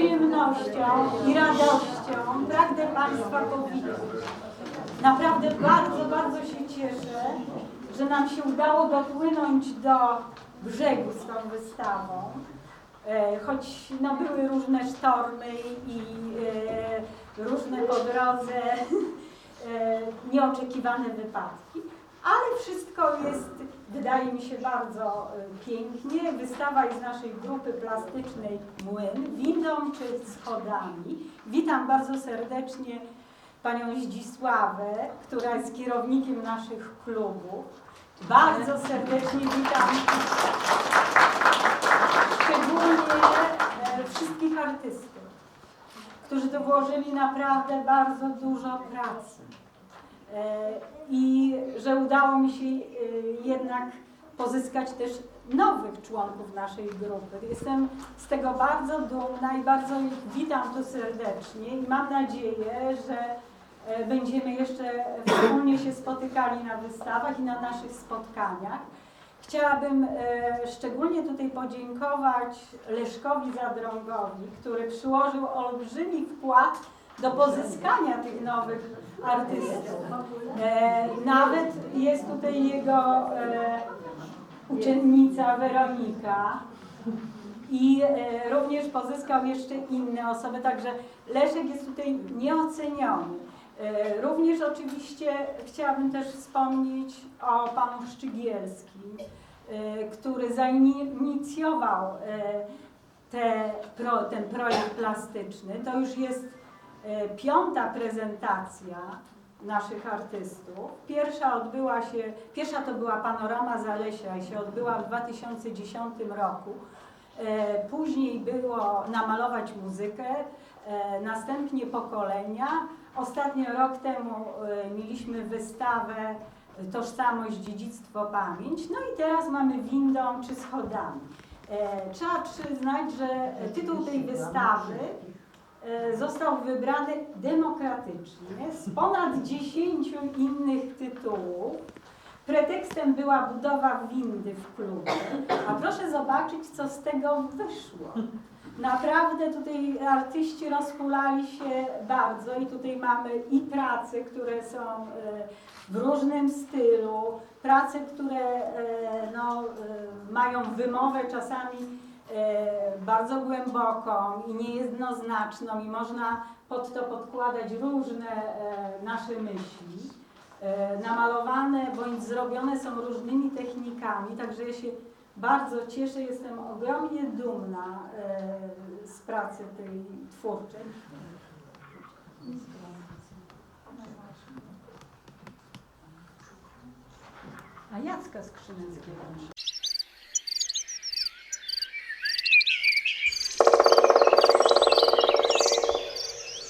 przyjemnością i radością pragnę Państwa powitać. Naprawdę bardzo, bardzo się cieszę, że nam się udało dopłynąć do brzegu z tą wystawą. E, Choć no, były różne sztormy i e, różne po drodze e, nieoczekiwane wypadki, ale wszystko jest, wydaje mi się, bardzo e, pięknie. Wystawa jest z naszej grupy plastycznej Młyn, windą czy schodami. Witam bardzo serdecznie panią Zdzisławę, która jest kierownikiem naszych klubów. Bardzo serdecznie witam szczególnie e, wszystkich artystów, którzy tu włożyli naprawdę bardzo dużo pracy. E, I że udało mi się e, jednak pozyskać też nowych członków naszej grupy. Jestem z tego bardzo dumna i bardzo witam tu serdecznie i mam nadzieję, że e, będziemy jeszcze wspólnie się spotykali na wystawach i na naszych spotkaniach. Chciałabym szczególnie tutaj podziękować Leszkowi Zadrągowi, który przyłożył olbrzymi wkład do pozyskania tych nowych artystów. E, nawet jest tutaj jego e, uczennica Weronika i e, również pozyskał jeszcze inne osoby, także Leszek jest tutaj nieoceniony. E, Również oczywiście chciałabym też wspomnieć o panu Szczygielskim, e, który zainicjował e, te, pro, ten projekt plastyczny. To już jest piąta prezentacja naszych artystów. Pierwsza odbyła się, pierwsza to była Panorama Zalesia i się odbyła w 2010 roku. E, Później było namalować muzykę, e, następnie pokolenia. Ostatnio rok temu e, mieliśmy wystawę Tożsamość, dziedzictwo, pamięć. No i teraz mamy windą czy schodami. E, Trzeba przyznać, że tytuł tej wystawy e, został wybrany demokratycznie z ponad 10 innych tytułów. Pretekstem była budowa windy w klubie, a proszę zobaczyć, co z tego wyszło. Naprawdę tutaj artyści rozhulali się bardzo i tutaj mamy i prace, które są e, w różnym stylu, prace, które e, no, e, mają wymowę czasami e, bardzo głęboką i niejednoznaczną i można pod to podkładać różne e, nasze myśli. E, Namalowane bądź zrobione są różnymi technikami, także ja się bardzo cieszę, jestem ogromnie dumna e, z pracy tej twórczej. A Jacka Skrzyneckiego.